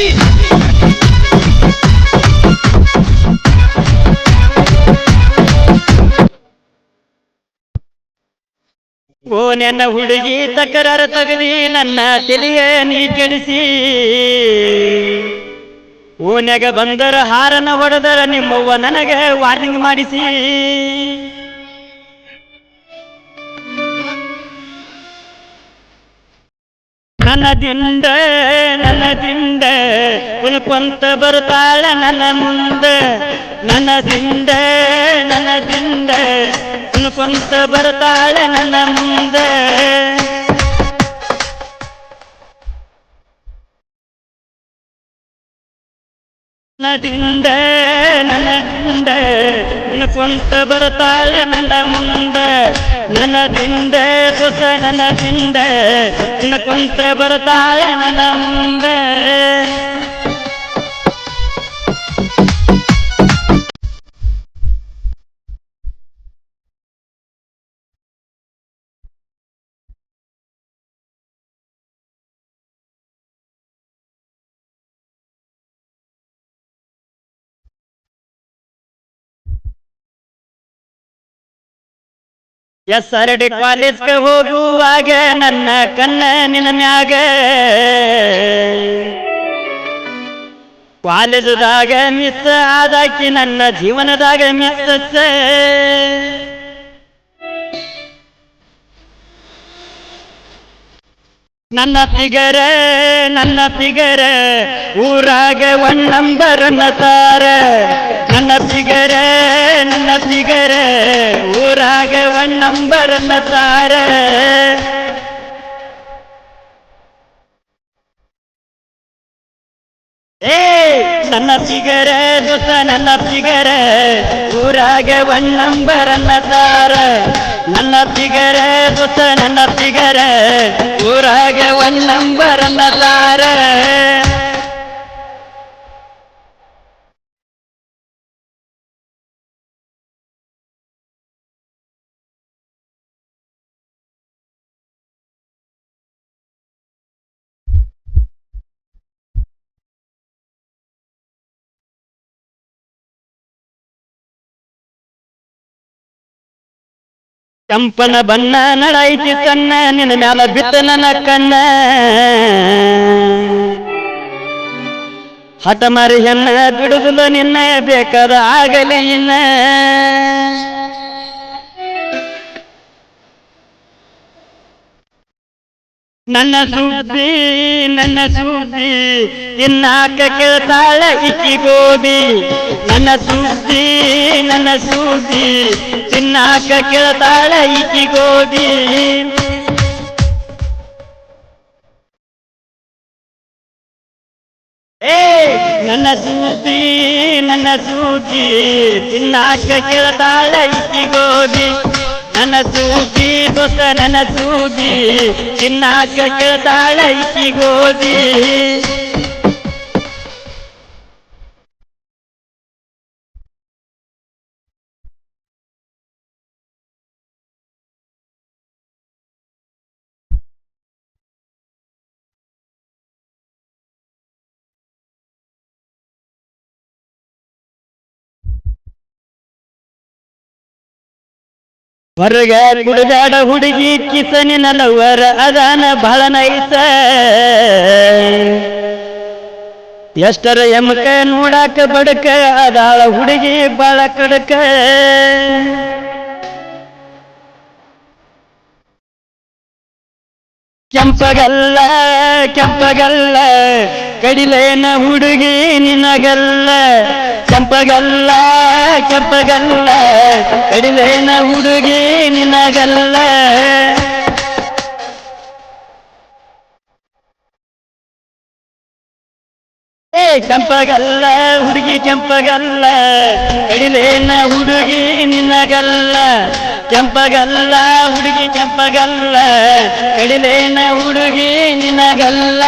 ಓ ನನ್ನ ಹುಡುಗಿ ತಕರಾರ ತಗದಿ, ನನ್ನ ತಿಳಿಯ ನೀ ಕೆಡಿಸಿ. ಓನ್ಯಾಗ ಬಂದರ ಹಾರನ ಹೊಡೆದರ ನಿಮ್ಮವ್ವ ನನಗೆ ವಾರ್ನಿಂಗ್ ಮಾಡಿಸಿ. ನನ್ನ ದಿಂಡ ನನ್ನ ದಿಂಡ ಕುಲ್ಕೊಂತ ಬರ್ತಾಳ ನನ್ನ ಮುಂದ ನನ್ನ ದಿಂಡ ನನ್ನ ದಿಂಡ ಕುಲ್ಕೊಂತ ಬರ್ತಾಳ ನನ್ನ ಮುಂದ ನನ್ನ ದಿಂಡ ನನ್ನ ದಿಂಡ ಕುಲ್ಕೊಂತ ಬರ್ತಾಳ ನನ್ನ ಮುಂದ ನನ್ನ ದಿಂಡ ಸುಸ ನನ್ನ ದಿಂಡ ಕುಂತ ಬರ್ತಾಳ ನನ್ನ ಮುಂದ ಎಸ್ ಆರ್ ಡಿ ಕಾಲೇಜ್ಗೆ ಹೋಗುವಾಗ ನನ್ನ ಕಣ್ಣ ನಿನ್ನ ಮ್ಯಾಗ. ಕಾಲೇಜದಾಗ ಮಿಸ್ ಆದಾಕಿ ನನ್ನ ಜೀವನದಾಗ ಮಿಸ್ ನನ್ನ ಫಿಗರ ನನ್ನ ಫಿಗರ ಊರಾಗ ಒನ್ ನಂಬರ್ ಅನ್ನತಾರ ನತಿಗರೆ ನನ್ನ ಫಿಗರ ಊರಾಗ ಒನ್ ನಂಬರ್ ಅನ್ನತಾರ ಏ, ನನ್ನ ಸಿಗರೆ ದೊಸ ನನ್ನ ಸಿಗರೆ, ಊರಾಗ ಒನ್ ನಂಬರ್ ಅನ್ನತಾರ ನನ್ನ ಸಿಗರೆ ದೊಸ ನನ್ನ ಸಿಗರೆ, ಊರಾಗ ಒನ್ ನಂಬರ್ ಕೆಂಪನ ಬಣ್ಣ ನಡೈತಿ ತನ್ನ ನಿನ್ನ ಮ್ಯಾಲ ಬಿತ್ತ ನನ್ನ ಕಣ್ಣ. ಹಠ ಮಾರಿ ಹೆಣ್ಣ ಬಿಡುದಿಲ್ಲ ನಿನ್ನ, ಬೇಕಾದ ಆಗಲೇ ಇನ್ನ ನನ್ನ ಸುದ್ದಿ ನನ್ನ ಸುದ್ದಿ ತಿನ್ನಾಕ ಕೇಳ್ತಾಳೆ ಇಕ್ಕಿ ಗೋಬಿ? ನನ್ನ ಸುದ್ದಿ ನನ್ನ ಸುದ್ದಿ ತಿನ್ನಾಕ ಕೇಳ್ತಾಳೆ ಇಕ್ಕಿ ಗೋಬಿ? ಏ, ನನ್ನ ಸುದ್ದಿ ನನ್ನ ಸುದ್ದಿ ತಿನ್ನಾಕ ಕೇಳ್ತಾಳೆ ಇಕ್ಕಿ ಗೋಬಿ? ನನ್ನ ಸೂಜಿ ದೋಸ್ತ ನನ್ನ ಸೂಜಿ ತಿನ್ನಾಕ ಕೇಳ್ತಾಳ ಇಕ್ಕಿ ಹೊರಗ ಕುಡಿದಾಡ ಹುಡುಗಿ ಕಿಸನಿನ ಲವರ ಅದಾನ ಬಹಳ ನೈಸ. ಎಷ್ಟರ ಎಮಕ ನೋಡಾಕ ಬಡಕ, ಅದಾಳ ಹುಡುಗಿ ಬಾಳ ಕಡಕ. ಕೆಂಪಗಲ್ಲ ಕೆಂಪಗಲ್ಲ, ಕಡಿಲೇನ ಹುಡುಗಿ ನಿನಗಲ್ಲ. ಕೆಂಪಗಲ್ಲ ಕೆಂಪಗಲ್ಲ, ಕಡಿಲೇನ ಹುಡುಗಿ ನಿನಗಲ್ಲ. ಏ, ಕೆಂಪಗಲ್ಲ, ಹುಡುಗಿ ಕೆಂಪಗಲ್ಲ, ಕಡಿಲೇನ ಹುಡುಗಿ ನಿನಗಲ್ಲ. ಕೆಂಪಗಲ್ಲ, ಹುಡುಗಿ ಕೆಂಪಗಲ್ಲ, ಕಡಿಲೇನ ಹುಡುಗಿ ನಿನಗಲ್ಲ.